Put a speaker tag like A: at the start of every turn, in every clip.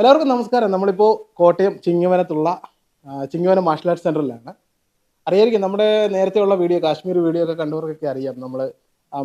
A: എല്ലാവർക്കും നമസ്കാരം. നമ്മളിപ്പോൾ കോട്ടയം ചിങ്ങവനത്തുള്ള ചിങ്ങവനം മാർഷൽ ആർട്സ് സെന്ററിലാണ്. അറിയായിരിക്കും നമ്മുടെ നേരത്തെയുള്ള വീഡിയോ കാശ്മീർ വീഡിയോ ഒക്കെ കണ്ടവർക്കൊക്കെ അറിയാം. നമ്മൾ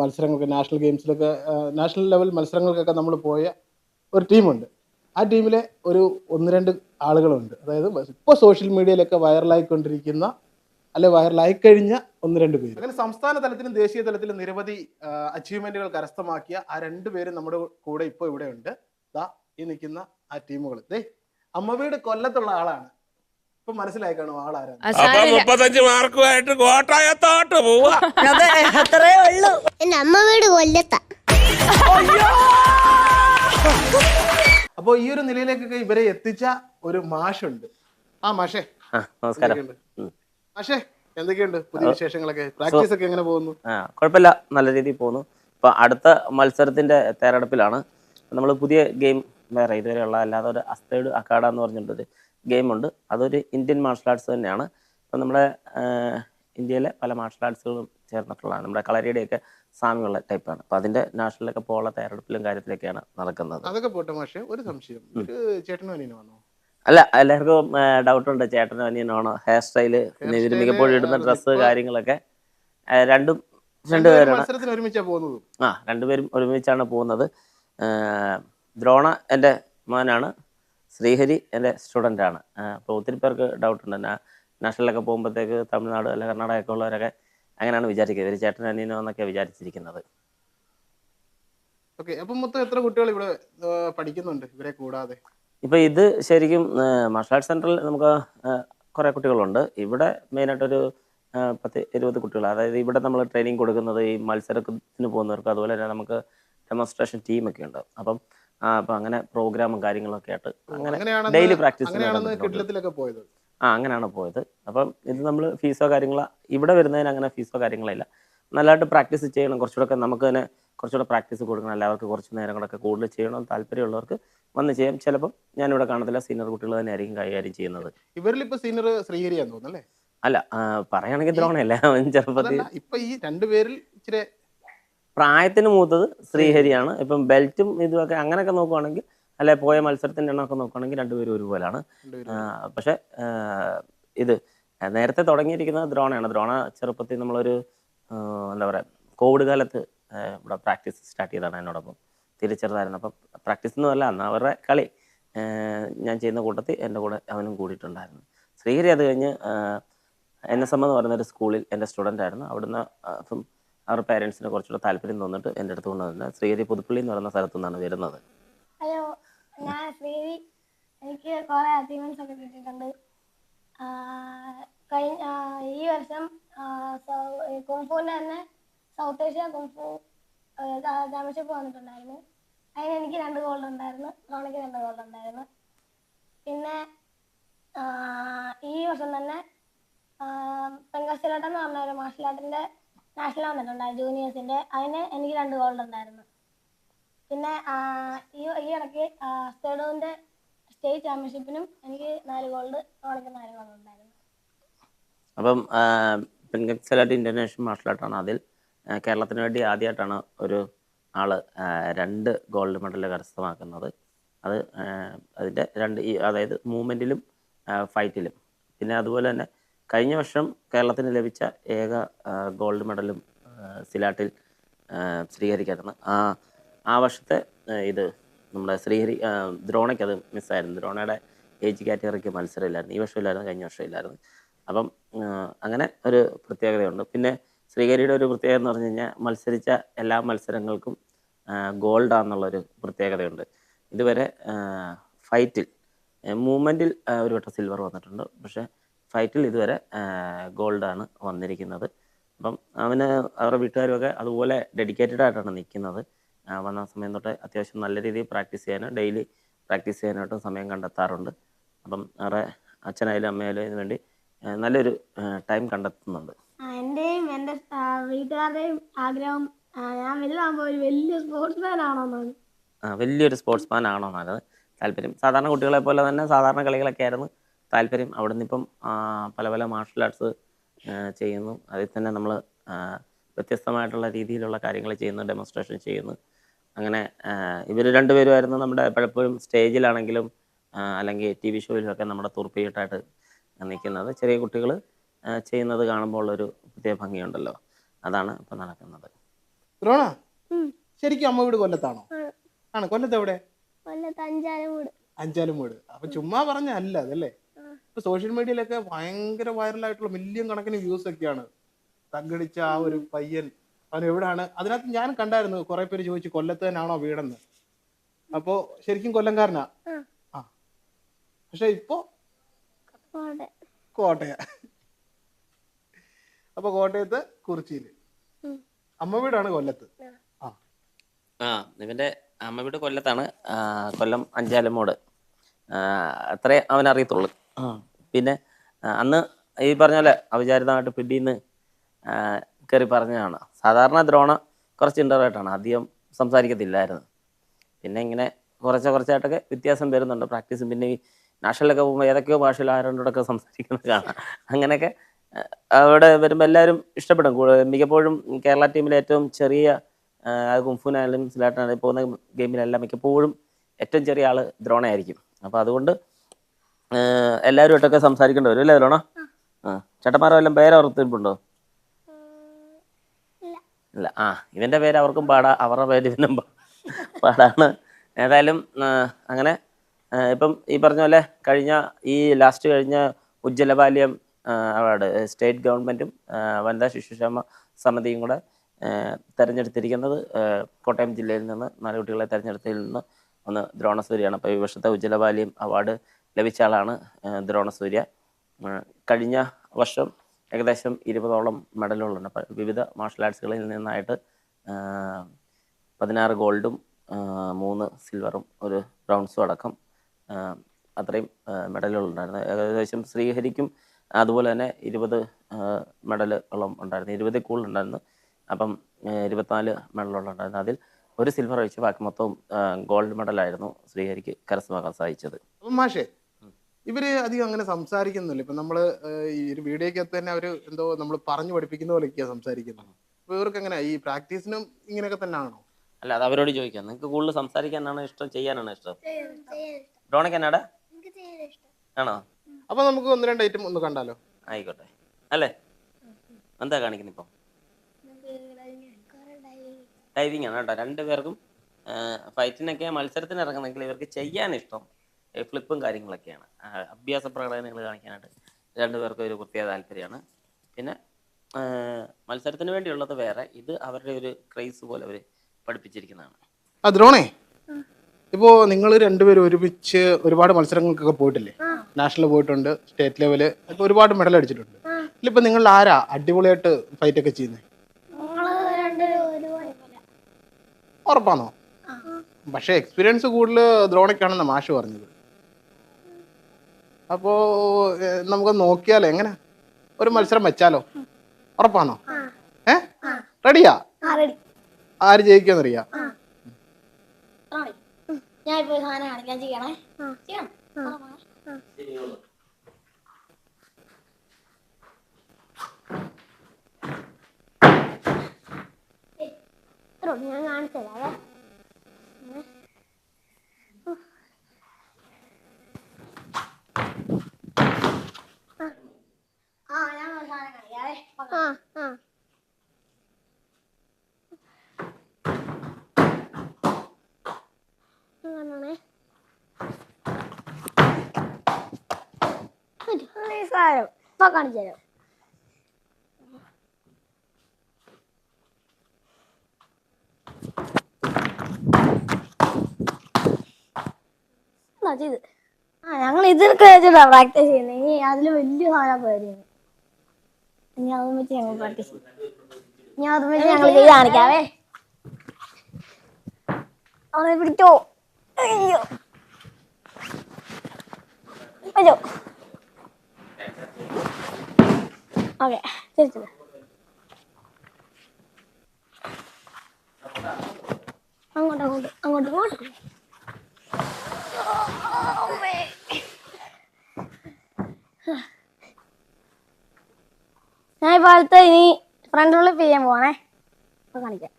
A: മത്സരങ്ങൾക്ക് നാഷണൽ ഗെയിംസിലൊക്കെ നാഷണൽ ലെവൽ മത്സരങ്ങൾക്കൊക്കെ നമ്മൾ പോയ ഒരു ടീമുണ്ട്. ആ ടീമിലെ ഒരു ഒന്ന് രണ്ട് ആളുകളുണ്ട്. അതായത് ഇപ്പോൾ സോഷ്യൽ മീഡിയയിലൊക്കെ വൈറലായിക്കൊണ്ടിരിക്കുന്ന അല്ലെ വൈറലായി കഴിഞ്ഞ ഒന്ന് രണ്ട് പേര്. അങ്ങനെ സംസ്ഥാന തലത്തിലും ദേശീയ തലത്തിലും നിരവധി അച്ചീവ്മെന്റുകൾ കരസ്ഥമാക്കിയ ആ രണ്ട് പേര് നമ്മുടെ കൂടെ ഇപ്പോൾ ഇവിടെ ഉണ്ട് ഈ നിൽക്കുന്ന ആ ടീമുകൾ. ദേ അമ്മവീട് കൊല്ലത്തുള്ള ആളാണ്. ഇപ്പൊ മനസ്സിലായി കാണും ആളാരാണ്?
B: അപ്പൊ. മുപ്പത്തഞ്ച് മാർക്കുമായിട്ട് കോട്ടയത്തോട്ട് പോവാ.
C: അതെ അത്രേ ഉള്ളൂ.
D: എന്റെ അമ്മ വീട് കൊല്ലത്താ.
A: അപ്പോൾ ഈ ഒരു നിലയിലേക്കൊക്കെ ഇവരെ എത്തിച്ച ഒരു മാഷുണ്ട്. ആ മാഷേ.
E: ആ, നമസ്കാരം.
A: എന്തൊക്കെയുണ്ട്?
E: ഉം.
A: മാഷേ എന്തൊക്കെയുണ്ട് പുതിയ വിശേഷങ്ങളൊക്കെ? പ്രാക്ടീസ് ഒക്കെ എങ്ങനെ പോകുന്നു?
E: ആ കുഴപ്പമില്ല. നല്ല രീതിയിൽ പോകുന്നു. ഇപ്പൊ അടുത്ത മത്സരത്തിന്റെ തയ്യാറെടുപ്പിലാണ്. നമ്മൾ പുതിയ ഗെയിം വേറെ ഇതുവരെയുള്ള അല്ലാതെ ഒരു അസ്തേഡ് അക്കാഡ എന്ന് പറഞ്ഞിട്ടൊരു ഗെയിമുണ്ട് അതൊരു ഇന്ത്യൻ മാർഷൽ ആർട്സ് തന്നെയാണ്. ഇപ്പം നമ്മുടെ ഇന്ത്യയിലെ പല മാർഷൽ ആർട്സുകളും ചേർന്നിട്ടുള്ളതാണ്. നമ്മുടെ കളരിയുടെയൊക്കെ സാമ്യമുള്ള ടൈപ്പാണ് അപ്പം അതിന്റെ നാഷണലിലൊക്കെ പോകാനുള്ള തയ്യാറെടുപ്പിലും കാര്യത്തിലൊക്കെയാണ് നടക്കുന്നത്.
A: അതൊക്കെ പോട്ടെ പക്ഷേ ഒരു സംശയം. ചേട്ടനും അനിയനും
E: അല്ല എല്ലാവർക്കും ഡൗട്ട് ഉണ്ട്. ചേട്ടനും അനിയനാണോ ഹെയർ സ്റ്റൈൽ ഇതിന് മിക്കപ്പോഴും ഇടുന്ന ഡ്രസ്സ് കാര്യങ്ങളൊക്കെ രണ്ടും
A: രണ്ടുപേരും
E: രണ്ടുപേരാണ്. ആ രണ്ടുപേരും ഒരുമിച്ചാണ് പോകുന്നത്. ദ്രോണ എന്റെ മോനാണ്. ശ്രീഹരി എന്റെ സ്റ്റുഡന്റ് ആണ് അപ്പോൾ ഒത്തിരി പേർക്ക് ഡൗട്ട് ഉണ്ട് എന്നാ നാഷണലൊക്കെ പോകുമ്പോഴത്തേക്ക് തമിഴ്നാട് അല്ല കർണാടക ഒക്കെ ഉള്ളവരൊക്കെ അങ്ങനെയാണ് വിചാരിക്കുന്നത് ഒരു ചേട്ടൻ അനിയനോ എന്നൊക്കെ വിചാരിച്ചിരിക്കുന്നത്.
A: ഓക്കെ അപ്പൊ മൊത്തം എത്ര കുട്ടികൾ ഇവിടെ പഠിക്കുന്നുണ്ട് ഇവരെ കൂടാതെ?
E: ഇപ്പൊ ഇത് ശരിക്കും മാർഷൽ ആർട്സ് സെന്ററിൽ നമുക്ക് കുറെ കുട്ടികളുണ്ട്. ഇവിടെ മെയിനായിട്ടൊരു പത്ത് ഇരുപത് കുട്ടികൾ. അതായത് ഇവിടെ നമ്മൾ ട്രെയിനിങ് കൊടുക്കുന്നത് ഈ മത്സരത്തിന് പോകുന്നവർക്ക് അതുപോലെ തന്നെ നമുക്ക് ഡെമോൺസ്ട്രേഷൻ ടീമൊക്കെ ഉണ്ട്. അപ്പം ആ, അപ്പൊ അങ്ങനെ പ്രോഗ്രാമും കാര്യങ്ങളൊക്കെ ആയിട്ട് അങ്ങനെ ഡെയിലി പ്രാക്ടീസ്
A: പോയത്?
E: ആ അങ്ങനെയാണ് പോയത്. അപ്പം ഇത് നമ്മൾ ഫീസോ കാര്യങ്ങളോ ഇവിടെ വരുന്നതിന് അങ്ങനെ ഫീസോ കാര്യങ്ങളില്ല നല്ലതായിട്ട് പ്രാക്ടീസ് ചെയ്യണം. കുറച്ചുകൂടെ നമുക്ക് തന്നെ കുറച്ചുകൂടെ പ്രാക്ടീസ് കൊടുക്കണം. എല്ലാവർക്കും കുറച്ച് നേരം കൂടെ കൂടുതൽ ചെയ്യണം. താല്പര്യമുള്ളവർക്ക് വന്ന് ചെയ്യാം. ചിലപ്പം ഇവിടെ കാണത്തില്ല. സീനിയർ കുട്ടികൾ തന്നെ ആയിരിക്കും കൈകാര്യം ചെയ്യുന്നത്.
A: ഇവരിൽ ഇപ്പൊ സീനിയർ ശ്രീഹരിയാന്ന് തോന്നുന്നു അല്ലേ?
E: പറയുകയാണെങ്കിൽ ദ്രോണയല്ല ചെറുപ്പത്തിൽ
A: ഇപ്പൊ ഈ രണ്ടുപേരിൽ ഇച്ചിരി
E: പ്രായത്തിന് മൂത്തത് ശ്രീഹരിയാണ്. ഇപ്പം ബെൽറ്റും ഇതുമൊക്കെ അങ്ങനെയൊക്കെ നോക്കുവാണെങ്കിൽ അല്ലെ പോയ മത്സരത്തിന്റെ എണ്ണമൊക്കെ നോക്കുവാണെങ്കിൽ രണ്ടുപേരും ഒരുപോലാണ് പക്ഷെ ഇത് നേരത്തെ തുടങ്ങിയിരിക്കുന്നത് ദ്രോണയാണ്. ദ്രോണ ചെറുപ്പത്തിൽ നമ്മളൊരു എന്താ പറയാ കോവിഡ് കാലത്ത് ഇവിടെ പ്രാക്ടീസ് സ്റ്റാർട്ട് ചെയ്തതാണ് എന്നോടൊപ്പം. തിരിച്ചെറുതായിരുന്നു അപ്പം പ്രാക്ടീസ് എന്ന് പറഞ്ഞാൽ അന്ന് അവരുടെ കളി ഞാൻ ചെയ്യുന്ന കൂട്ടത്തിൽ എന്റെ കൂടെ അവനും കൂടിയിട്ടുണ്ടായിരുന്നു. ശ്രീഹരി അത് കഴിഞ്ഞ് എൻ എസ് എം എന്ന് പറയുന്ന ഒരു സ്കൂളിൽ എന്റെ സ്റ്റുഡന്റ് ആയിരുന്നു അവിടുന്ന് അവരുടെ പേരൻസിന് കുറച്ചുകൂടെ താല്പര്യം തോന്നിട്ട് എന്റെ അടുത്ത് കൊണ്ടുവന്ന് ശ്രീഹരി പുതുപ്പള്ളി എന്ന് പറയുന്ന സ്ഥലത്തു നിന്നാണ് വരുന്നത്.
D: ഹലോ ഞാൻ ശ്രീവി എനിക്ക് കുറെ അച്ചീവ്മെന്റ്സ് ഒക്കെ കിട്ടിയിട്ടുണ്ട്. കഴിഞ്ഞ ഈ വർഷം കുംഫുവിന്റെ തന്നെ സൗത്ത് ഏഷ്യ കുംഫു ചാമ്പ്യൻഷിപ്പ് വന്നിട്ടുണ്ടായിരുന്നു. അതിന് എനിക്ക് രണ്ട് ഗോൾഡ് ഉണ്ടായിരുന്നു. റോണിക്ക് രണ്ട് ഗോൾഡ് ഉണ്ടായിരുന്നു. പിന്നെ ഈ വർഷം തന്നെ പെങ്കസ്റ്റലേട്ടൻ എന്ന് പറഞ്ഞ ഒരു മാർഷൽ നാഷണൽ വന്നിട്ടുണ്ടായി ജൂനിയേഴ്സിന്റെ അതിന് എനിക്ക് രണ്ട് ഗോൾഡ് ഉണ്ടായിരുന്നു. പിന്നെ ഈ ഈ ഇടയ്ക്ക് സ്റ്റേഡോന്റെ സ്റ്റേറ്റ് ചാമ്പ്യൻഷിപ്പിനും എനിക്ക് നാല് ഗോൾഡ് റോണിക്ക് നാല് ഗോൾഡ് ഉണ്ടായിരുന്നു.
E: അപ്പം പെൻഗക്സലായിട്ട് ഇന്റർനാഷണൽ മാർഷൽ ആർട്ടാണ് അതിൽ കേരളത്തിന് വേണ്ടി ആദ്യമായിട്ടാണ് ഒരു ആൾ രണ്ട് ഗോൾഡ് മെഡൽ കരസ്ഥമാക്കുന്നത്. അത് അതിന്റെ രണ്ട് അതായത് മൂവ്മെന്റിലും ഫൈറ്റിലും പിന്നെ അതുപോലെ തന്നെ കഴിഞ്ഞ വർഷം കേരളത്തിന് ലഭിച്ച ഏക ഗോൾഡ് മെഡലും സിലാട്ടിൽ ശ്രീഹരിക്കായിരുന്നു ആ ആ വർഷത്തെ ഇത് നമ്മുടെ ശ്രീഹരി ദ്രോണയ്ക്ക് അത് മിസ്സായിരുന്നു ദ്രോണയുടെ ഏജ് കാറ്റഗറിക്ക് മത്സരം ഇല്ലായിരുന്നു ഈ വർഷം ഇല്ലായിരുന്നു കഴിഞ്ഞ വർഷം ഇല്ലായിരുന്നു. അപ്പം അങ്ങനെ ഒരു പ്രത്യേകതയുണ്ട്. പിന്നെ ശ്രീഹരിയുടെ ഒരു പ്രത്യേകത എന്ന് പറഞ്ഞു കഴിഞ്ഞാൽ മത്സരിച്ച എല്ലാ മത്സരങ്ങൾക്കും ഗോൾഡാന്നുള്ളൊരു പ്രത്യേകതയുണ്ട്. ഇതുവരെ ഫൈറ്റിൽ മൂവ്മെന്റിൽ ഒരു വട്ടം സിൽവർ വന്നിട്ടുണ്ട്. പക്ഷേ ഫൈറ്റിൽ ഇതുവരെ ഗോൾഡാണ് വന്നിരിക്കുന്നത്. അപ്പം അവന് അവരുടെ വീട്ടുകാരുമൊക്കെ അതുപോലെ ഡെഡിക്കേറ്റഡ് ആയിട്ടാണ് നിൽക്കുന്നത്. വന്ന സമയം തൊട്ട് അത്യാവശ്യം നല്ല രീതിയിൽ പ്രാക്ടീസ് ചെയ്യാനും ഡെയിലി പ്രാക്ടീസ് ചെയ്യാനായിട്ടും സമയം കണ്ടെത്താറുണ്ട്. അപ്പം അവരുടെ അച്ഛനായാലും അമ്മയായാലും ഇതിനു വേണ്ടി നല്ലൊരു ടൈം കണ്ടെത്തുന്നുണ്ട്.
D: എന്റെയും എന്റെ വീട്ടുകാരുടെയും ആഗ്രഹം ഞാൻ വലുതാകുമ്പോൾ ഒരു വലിയ സ്പോർട്സ്മാൻ ആണോന്നാണ്
E: വലിയൊരു സ്പോർട്സ്മാൻ ആണോ എന്നത് താല്പര്യം. സാധാരണ കുട്ടികളെ പോലെ തന്നെ സാധാരണ കളികളൊക്കെ ആയിരുന്നു. താല്പര്യം അവിടെ നിന്നിപ്പം പല പല മാർഷൽ ആർട്സ് ചെയ്യുന്നു. അതിൽ തന്നെ നമ്മൾ വ്യത്യസ്തമായിട്ടുള്ള രീതിയിലുള്ള കാര്യങ്ങൾ ചെയ്യുന്നു ഡെമോൺസ്ട്രേഷൻ ചെയ്യുന്നു. അങ്ങനെ ഇവർ രണ്ടുപേരുമായിരുന്നു നമ്മുടെ പലപ്പോഴും സ്റ്റേജിലാണെങ്കിലും അല്ലെങ്കിൽ ടി വി ഷോയിലൊക്കെ നമ്മുടെ തുർപ്പിയിട്ടായിട്ട് നിൽക്കുന്നത്. ചെറിയ കുട്ടികൾ ചെയ്യുന്നത് കാണുമ്പോൾ ഒരു പ്രത്യേക ഭംഗിയുണ്ടല്ലോ. അതാണ് ഇപ്പം നടക്കുന്നത്.
A: ദ്രോണ ശരിക്കും അമ്മ വീട് കൊല്ലത്താണോ? ആണ്? കൊല്ലത്ത് എവിടെ?
D: കൊല്ലത്ത് അഞ്ചാലും വീട്
A: അഞ്ചാലും വീട് അപ്പൊ ചുമ്മാ പറഞ്ഞ അല്ല അതല്ലേ? ഇപ്പൊ സോഷ്യൽ മീഡിയയിലൊക്കെ ഭയങ്കര വൈറലായിട്ടുള്ള മില്യൺ കണക്കിന് വ്യൂസ് ഒക്കെയാണ്. തങ്കടിച്ച ആ ഒരു പയ്യൻ. അവൻ എവിടാണ്? അതിനകത്ത് ഞാൻ കണ്ടായിരുന്നു. കുറെ പേര് ചോദിച്ചു കൊല്ലത്ത് തന്നെയാണോ വീടെന്ന് അപ്പോ ശരിക്കും കൊല്ലംകാരനാ? ആ. പക്ഷെ ഇപ്പോ കോട്ടയ. അപ്പൊ കോട്ടയത്ത് കുറിച്ചിയിൽ അമ്മ വീടാണ് കൊല്ലത്ത്. ആ.
E: ഇവന്റെ അമ്മ വീട് കൊല്ലത്താണ്. കൊല്ലം അഞ്ചാലമോട്. അത്രേ അവൻ ആ, പിന്നെ അന്ന് ഈ പറഞ്ഞ പോലെ അവിചാരിതമായിട്ട് പിടിന്ന് കയറി പറഞ്ഞതാണ്. സാധാരണ ദ്രോണ കുറച്ച് ഇന്റർവേട്ടാണ് അധികം സംസാരിക്കത്തില്ലായിരുന്നു. പിന്നെ ഇങ്ങനെ കുറച്ച് കുറച്ചായിട്ടൊക്കെ വ്യത്യാസം വരുന്നുണ്ട്. പ്രാക്ടീസും പിന്നെ ഈ നാഷണലൊക്കെ പോകുമ്പോൾ ഏതൊക്കെയോ ഭാഷയിൽ ആരോടൊക്കെ സംസാരിക്കുന്നത് കാണാം. അങ്ങനെയൊക്കെ അവിടെ വരുമ്പോൾ എല്ലാവരും ഇഷ്ടപ്പെടും. മിക്കപ്പോഴും കേരള ടീമിലെ ഏറ്റവും ചെറിയ കുംഫുനായാലും സിലാട്ടാണെങ്കിലും പോകുന്ന ഗെയിമിലെല്ലാം മിക്കപ്പോഴും ഏറ്റവും ചെറിയ ആൾ ദ്രോണയായിരിക്കും. അപ്പോൾ അതുകൊണ്ട് എല്ലാവരുമായിട്ടൊക്കെ സംസാരിക്കേണ്ടി വരും അല്ലേ അതിലോണ ആ. ചേട്ടന്മാരോ വല്ലതും പേര് ഓർത്തിട്ടുണ്ടോ ഇല്ല. ആ ഇവന്റെ പേര് അവർക്കും പാടാ. അവരുടെ പേര് ഇവനും പാടാണ്. ഏതായാലും അങ്ങനെ ഇപ്പം ഈ പറഞ്ഞ പോലെ കഴിഞ്ഞ ഈ ലാസ്റ്റ് കഴിഞ്ഞ ഉജ്ജ്വലബാല്യം അവാർഡ് സ്റ്റേറ്റ് ഗവൺമെന്റും വനിതാ ശിശുക്ഷേമ സമിതിയും കൂടെ തെരഞ്ഞെടുത്തിരിക്കുന്നത് കോട്ടയം ജില്ലയിൽ നിന്ന് നാല് കുട്ടികളെ തെരഞ്ഞെടുത്തതിൽ നിന്ന് ഒന്ന് ദ്രോണസൂരിയാണ്. അപ്പോൾ ഈ വർഷത്തെ ഉജ്ജ്വലബാല്യം അവാർഡ് ലഭിച്ച ആളാണ് ദ്രോണസൂര്യ. കഴിഞ്ഞ വർഷം ഏകദേശം ഇരുപതോളം മെഡലുകളുണ്ട്. വിവിധ മാർഷൽ ആർട്സുകളിൽ നിന്നായിട്ട് പതിനാറ് ഗോൾഡും മൂന്ന് സിൽവറും ഒരു ബ്രൗൺസും അടക്കം അത്രയും മെഡലുകളുണ്ടായിരുന്നു. ഏകദേശം ശ്രീഹരിക്കും അതുപോലെ തന്നെ ഇരുപത് മെഡലുകളും ഉണ്ടായിരുന്നു. ഇരുപതിൽ കൂടുതലുണ്ടായിരുന്നു അപ്പം ആ, ഇരുപത്തിനാല് മെഡലുകളുണ്ടായിരുന്നു അതിൽ ഒരു സിൽവർ ഒഴിച്ച് ബാക്കി മൊത്തവും ഗോൾഡ് മെഡലായിരുന്നു ശ്രീഹരിക്ക് കരസ്ഥമാക്കാൻ സാധിച്ചത്.
A: അപ്പം മാഷേ ഇവർ അധികം അങ്ങനെ സംസാരിക്കുന്നില്ല. ഇപ്പൊ നമ്മൾ ഈ ഒരു വീഡിയോക്കകത്ത് തന്നെ അവർ എന്തോ നമ്മൾ പറഞ്ഞു പഠിപ്പിക്കുന്ന പോലെയൊക്കെയാ സംസാരിക്കുന്നത്. അപ്പൊ ഇവർക്ക് എങ്ങനെ ഈ പ്രാക്ടീസിനും ഇങ്ങനെയൊക്കെ തന്നെ ആണോ
E: അല്ല അത് അവരോട് ചോദിക്കാം. നിങ്ങൾക്ക് കൂടുതൽ സംസാരിക്കാനാണോ ഇഷ്ടം? ചെയ്യാനാണോ ഇഷ്ടം? ഡോണയ്ക്ക് എന്നാടാ? ആണോ?
A: അപ്പൊ നമുക്ക് ഒന്ന് രണ്ട് ഐറ്റം ഒന്ന് കണ്ടാലോ?
E: ആയിക്കോട്ടെ. അല്ലേ? എന്താ കാണിക്കുന്നത് ഇപ്പം? ഡൈവിങ് ആണ്. കേട്ടോ. രണ്ടുപേർക്കും ഫൈറ്റിനൊക്കെ മത്സരത്തിന് ഇറങ്ങുന്നെങ്കിൽ ഇവർക്ക് ചെയ്യാൻ ഇഷ്ടം. ഫ്ലിപ്പും കാര്യങ്ങളൊക്കെയാണ്. അഭ്യാസ പ്രകടനങ്ങൾ കാണിക്കാനായിട്ട് രണ്ടുപേർക്കും ഒരു പ്രത്യേക താല്പര്യമാണ്. പിന്നെ മത്സരത്തിന് വേണ്ടിയുള്ളത് വേറെ. ഇത് അവരുടെ ഒരു ക്രൈസ് പോലെ അവർ പഠിപ്പിച്ചിരിക്കുന്നതാണ്.
A: ആ ദ്രോണേ ഇപ്പോ നിങ്ങൾ രണ്ടുപേരും ഒരുമിച്ച് ഒരുപാട് മത്സരങ്ങൾക്കൊക്കെ പോയിട്ടില്ലേ? നാഷണൽ പോയിട്ടുണ്ട് സ്റ്റേറ്റ് ലെവൽ ഇപ്പൊ ഒരുപാട് മെഡൽ അടിച്ചിട്ടുണ്ട്. ഇതിലിപ്പോ നിങ്ങൾ ആരാ അടിപൊളിയായിട്ട് ഫൈറ്റ് ഒക്കെ ചെയ്യുന്നത് ഉറപ്പാണോ? പക്ഷെ എക്സ്പീരിയൻസ് കൂടുതൽ ദ്രോണയ്ക്കാണെന്ന് മാഷ് പറഞ്ഞത്. അപ്പോ നമുക്ക് നോക്കിയാലോ എങ്ങനെ? ഒരു മത്സരം വെച്ചാലോ? ഉറപ്പാണോ? ഏ? റെഡിയാ? ആര് ജയിക്കാന്നറിയാ
D: ഞാൻ കാണിച്ചല്ലേ സാധനം കാണിക്കാൻ ചെയ്യണേ ചെയ്യണം ഞാൻ കാണിച്ചതാ ആ ഞാൻ ഒരു സാധനം കാണിക്കാവേ ആ ആ കാണണേ നിസ്സാരം ഇപ്പൊ കാണിച്ചു തരാം. ആ ഞങ്ങൾ ഇതിനൊക്കെ വെച്ചിട്ടാ പ്രാക്ടീസ് ചെയ്യുന്നത് ഇനി അതിൽ വലിയ സാധനം പോയിരുന്നു ഇനി. അതും വെച്ച് ഞങ്ങൾ പ്രാക്ടീസ് ചെയ്യും. ഇനി അതും വെച്ച് ഞങ്ങൾ ചെയ്ത് കാണിക്കാവേ. അവനെ പിടിച്ചോ. അയ്യോ. അയ്യോ. ഓക്കെ തിരിച്ചത് അങ്ങോട്ട് അങ്ങോട്ട് അങ്ങോട്ട് അങ്ങോട്ട്. ഞാൻ ഇപ്പോഴത്തെ ഇനി ഫ്രണ്ട് ഫ്ലിപ്പ് ചെയ്യാൻ പോവാണേ. കാണിക്കാം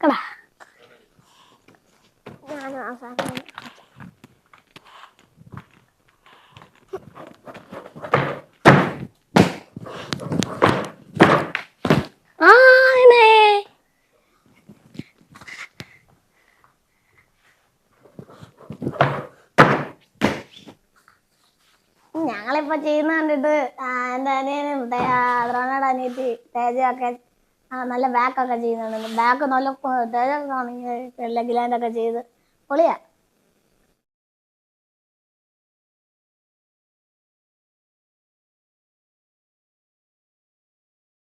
D: കടാ ആ സാധനം ആ ഇതേ. ഞങ്ങളിപ്പോ ചെയ്യുന്ന കണ്ടിട്ട് ആ, എന്റെ അനിയനും ദ്രോണയുടെ അനിയത്തി തേജയൊക്കെ നല്ല ബാക്കൊക്കെ ചെയ്യുന്നുണ്ട് ബാക്ക് നല്ല തേജൊക്കെ ലെഗ് ലാൻഡ് ഒക്കെ ചെയ്ത് പൊളിയാ